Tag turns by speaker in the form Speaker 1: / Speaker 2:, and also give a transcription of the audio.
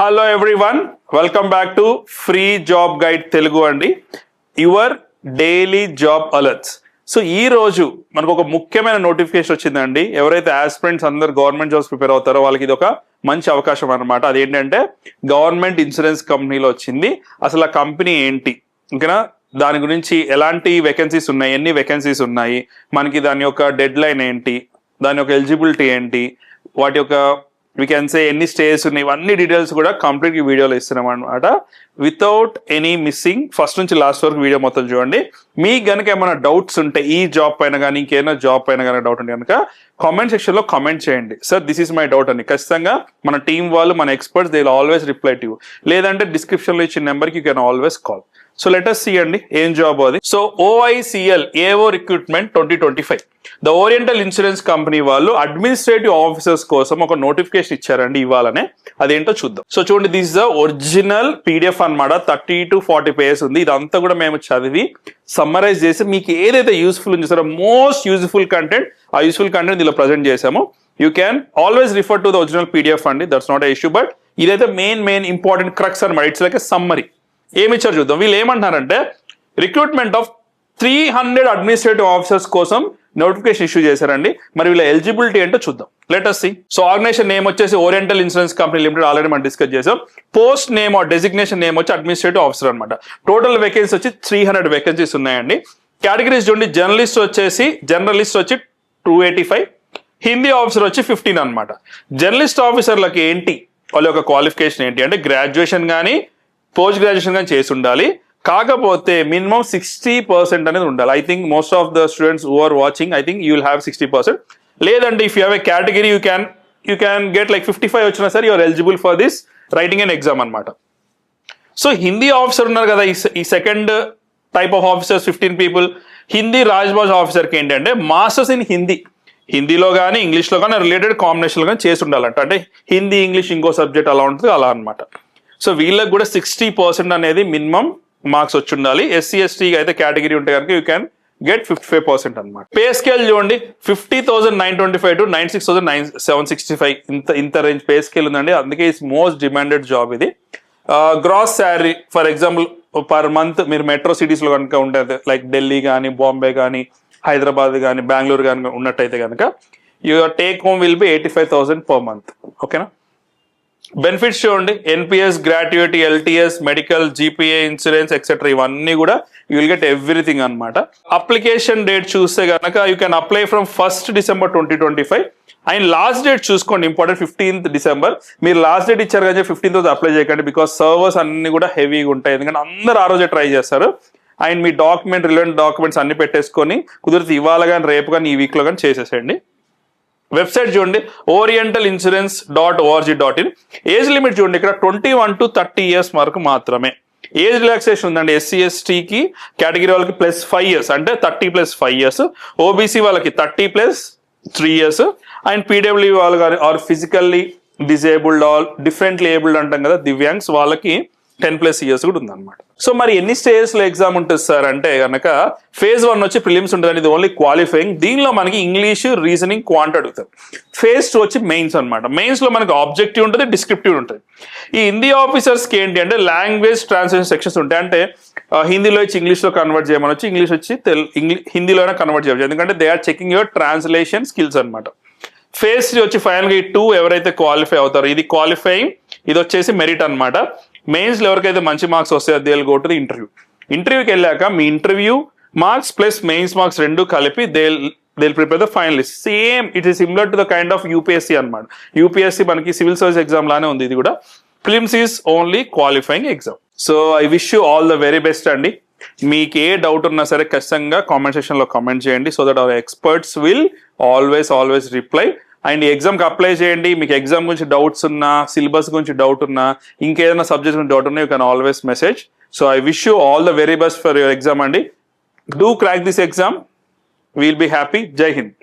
Speaker 1: Hello everyone welcome back to free job guide Telugu అండి. Your daily job alerts so ఈ రోజు మనకు ఒక ముఖ్యమైన నోటిఫికేషన్ వచ్చిందండి. ఎవరైతే ఆస్పిరెంట్స్ అందరు గవర్నమెంట్ జాబ్స్ ప్రిపేర్ అవుతారో వాళ్ళకి ఇది ఒక మంచి అవకాశం అన్నమాట. అదేంటంటే గవర్నమెంట్ ఇన్సూరెన్స్ కంపెనీలో వచ్చింది. అసలు ఆ కంపెనీ ఏంటి? ఓకేనా? దాని గురించి ఎలాంటి వేకెన్సీస్ ఉన్నాయి? ఎన్ని వేకెన్సీస్ ఉన్నాయి? మనకి దాని యొక్క డెడ్ లైన్ ఏంటి? దాని యొక్క ఎలిజిబిలిటీ ఏంటి? వాటి యొక్క వీ కెన్ సే ఎన్ని స్టేజ్ ఉన్నాయి ఇవన్నీ డీటెయిల్స్ కూడా కంప్లీట్ వీడియోలో ఇస్తున్నాం అనమాట వితౌట్ ఎనీ మిస్సింగ్ ఫస్ట్ నుంచి లాస్ట్ వరకు వీడియో మొత్తం చూడండి. మీకు గనుక ఏమైనా డౌట్స్ ఉంటే ఈ జాబ్ పైన కానీ ఇంకేమైనా జాబ్ పైన కానీ డౌట్ ఉంటే కనుక కామెంట్ సెక్షన్లో కామెంట్ చేయండి. Sir this is my doubt అని ఖచ్చితంగా మన టీం వాళ్ళు మన experts they always reply to లేదంటే డిస్క్రిప్షన్లో ఇచ్చిన నెంబర్కి you can always call so let's see అండి ఏం జాబ్ అది? So OICL AO recruitment twenty twenty five the oriental insurance company వాళ్ళు అడ్మినిస్ట్రేటివ్ ఆఫీసర్స్ కోసం ఒక నోటిఫికేషన్ ఇచ్చారండి ఇవ్వాలనే అదేంటో చూద్దాం. సో చూడండి దిస్ ద ఒరిజినల్ పీడిఎఫ్ అనమాట థర్టీ టు ఫార్టీ పేజెస్ ఉంది. ఇదంతా కూడా మేము చదివి సమ్మరైజ్ చేసి మీకు ఏదైతే యూస్ఫుల్ ఉంది సార్ మోస్ట్ యూస్ఫుల్ కంటెంట్ ఆ యూస్ఫుల్ కంటెంట్ దీనిలో ప్రజెంట్ చేసాము you can always refer to the original PDF అండి. దట్స్ నాట్ ఇష్యూ బట్ ఇదైతే మెయిన్ మెయిన్ ఇంపార్టెంట్ క్రక్స్ అనమాట ఇట్స్ లైక్ సమ్మరీ ఏమి ఇచ్చారు చూద్దాం. వీళ్ళు ఏమంటున్నారంటే recruitment of three hundred administrative officers కోసం నోటిఫికేషన్ ఇష్యూ చేశారండి. మరి వీళ్ళ ఎలిజిబిలిటీ ఏంటో చూద్దాం. Let's see so organization name వచ్చేసి oriental insurance company limited already మనం డిస్కస్ చేసాం. పోస్ట్ నేమ్ ఆ డెసిగ్నేషన్ నేమ్ వచ్చి అడ్మినిస్ట్రేటివ్ ఆఫీసర్ అనమాట టోటల్ వేకెన్సీ వచ్చి త్రీ హండ్రెడ్ వేకెన్సీస్ ఉన్నాయండి. కేటగిరీస్ చూడండి. జర్నలిస్ట్ వచ్చేసి జర్నలిస్ట్ వచ్చి two eighty five Hindi officer వచ్చి ఫిఫ్టీన్ అనమాట జర్నలిస్ట్ ఆఫీసర్లకి ఏంటి? వాళ్ళ యొక్క క్వాలిఫికేషన్ ఏంటి? అంటే గ్రాడ్యుయేషన్ కానీ పోస్ట్ గ్రాడ్యుయేషన్ కానీ చేసి ఉండాలి. కాకపోతే మినిమం సిక్స్టీ పర్సెంట్ అనేది ఉండాలి. I think most of the students who are watching I think you will have sixty percent లేదండి if you have a category you can you can get like fifty five వచ్చినా సరే you're eligible for this writing and exam అనమాట so Hindi officer ఉన్నారు కదా ఈ ఈ second type of officers fifteen people Hindi Rajbhasha ఆఫీసర్కి ఏంటంటే మాస్టర్స్ ఇన్ హిందీ హిందీలో కానీ ఇంగ్లీష్లో కానీ రిలేటెడ్ కాంబినేషన్లో కానీ చేసి ఉండాలంట. అంటే హిందీ ఇంగ్లీష్ ఇంకో సబ్జెక్ట్ అలా ఉంటుంది అలా అనమాట సో వీళ్ళకి కూడా సిక్స్టీ పర్సెంట్ అనేది మినిమం మార్క్స్ వచ్చి ఉండాలి. ఎస్సీ ఎస్టీ అయితే కేటగిరీ ఉంటే కనుక you can get fifty five percent అనమాట పే స్కేల్ చూడండి fifty thousand nine twenty five to nine six thousand nine seven sixty five ఇంత ఇంత రేంజ్ పే స్కేల్ ఉందండి. అందుకే ఇట్స్ మోస్ట్ డిమాండెడ్ జాబ్ ఇది. Gross salary for example per month మీరు metro సిటీస్లో కనుక ఉంటుంది లైక్ ఢిల్లీ కానీ బాంబే కానీ హైదరాబాద్ కానీ బెంగళూరు కానీ ఉన్నట్టయితే కనుక your take home will be eighty five thousand per month ఓకేనా బెనిఫిట్స్ చూడండి. NPS gratuity LTS medical GPA insurance etcetera ఇవన్నీ కూడా యూ విల్ గెట్ ఎవ్రీథింగ్ అనమాట అప్లికేషన్ డేట్ చూస్తే కనుక you can apply from first December twenty twenty five and last date చూసుకోండి important fifteenth December మీరు last date ఇచ్చారు కదా ఫిఫ్టీన్త్ రోజు అప్లై చేయకండి బికాస్ సర్వర్స్ అన్ని కూడా హెవీగా ఉంటాయి. ఎందుకంటే అందరూ ఆ రోజే ట్రై చేస్తారు. అండ్ మీ డాక్యుమెంట్ రిలవెంట్ డాక్యుమెంట్స్ అన్ని పెట్టేసుకొని కుదిరితే ఇవాళ కానీ రేపు కానీ ఈ వీక్లో కానీ చేసేసేయండి. వెబ్సైట్ చూడండి oriental insurance dot org dot in age limit చూడండి ఇక్కడ twenty one to thirty years వరకు మాత్రమే. ఏజ్ రిలాక్సేషన్ ఉందండి ఎస్సీ ఎస్టీకి కేటగిరీ వాళ్ళకి ప్లస్ ఫైవ్ ఇయర్స్ అంటే thirty plus five years OBC వాళ్ళకి thirty plus three years and PW వాళ్ళు కానీ or physically disabled all differently abled అంటాం కదా దివ్యాంగ్స్ వాళ్ళకి టెన్ ప్లస్ ఇయర్స్ కూడా ఉందన్నమాట. సో మరి ఎన్ని స్టేజెస్లో ఎగ్జామ్ ఉంటుంది సార్ అంటే కనుక ఫేజ్ వన్ వచ్చి ప్రిలిమ్స్ ఉంటుంది ఇది ఓన్లీ క్వాలిఫైయింగ్ దీనిలో మనకి ఇంగ్లీష్ రీజనింగ్ క్వాంట్ అడుగుతారు. ఫేజ్ టూ వచ్చి మెయిన్స్ అనమాట మెయిన్స్లో మనకి ఆబ్జెక్టివ్ ఉంటుంది డిస్క్రిప్టివ్ ఉంటుంది. ఈ హిందీ ఆఫీసర్స్కి ఏంటి అంటే లాంగ్వేజ్ ట్రాన్స్లేషన్ సెక్షన్స్ ఉంటాయి. అంటే హిందీలో వచ్చి ఇంగ్లీష్లో కన్వర్ట్ చేయమని వచ్చి ఇంగ్లీష్ వచ్చి తెలు ఇంగ్లీష్ హిందీలోనే కన్వర్ట్ చేయవచ్చు. ఎందుకంటే they are checking your translation skills అనమాట ఫేజ్ త్రీ వచ్చి ఫైనల్గా ఈ టూ ఎవరైతే క్వాలిఫై అవుతారో ఇది క్వాలిఫైయింగ్ ఇది వచ్చేసి మెరిట్ అనమాట మెయిన్స్లో ఎవరికైతే మంచి మార్క్స్ వస్తాయో they go to the interview ఇంటర్వ్యూకి వెళ్ళాక మీ interview marks plus mains marks రెండు కలిపి they they'll prepare the finalist same it is similar to the kind of UPSC అనమాట యూపీఎస్సీ మనకి సివిల్ సర్వీస్ ఎగ్జామ్ లానే ఉంది ఇది కూడా. Prelims is only qualifying exam so I wish you all the very best అండి. మీకు ఏ డౌట్ ఉన్నా సరే ఖచ్చితంగా కామెంట్ సెక్షన్ కామెంట్ చేయండి so that our experts will always always reply and ఎగ్జామ్కి అప్లై చేయండి. మీకు ఎగ్జామ్ గురించి డౌట్స్ ఉన్నా సిలబస్ గురించి డౌట్ ఉన్నా ఇంకేదైనా సబ్జెక్ట్ గురించి డౌట్ ఉన్నా you can always message so I wish you all the very best for your exam అండి. Do crack this exam we'll be happy Jai Hind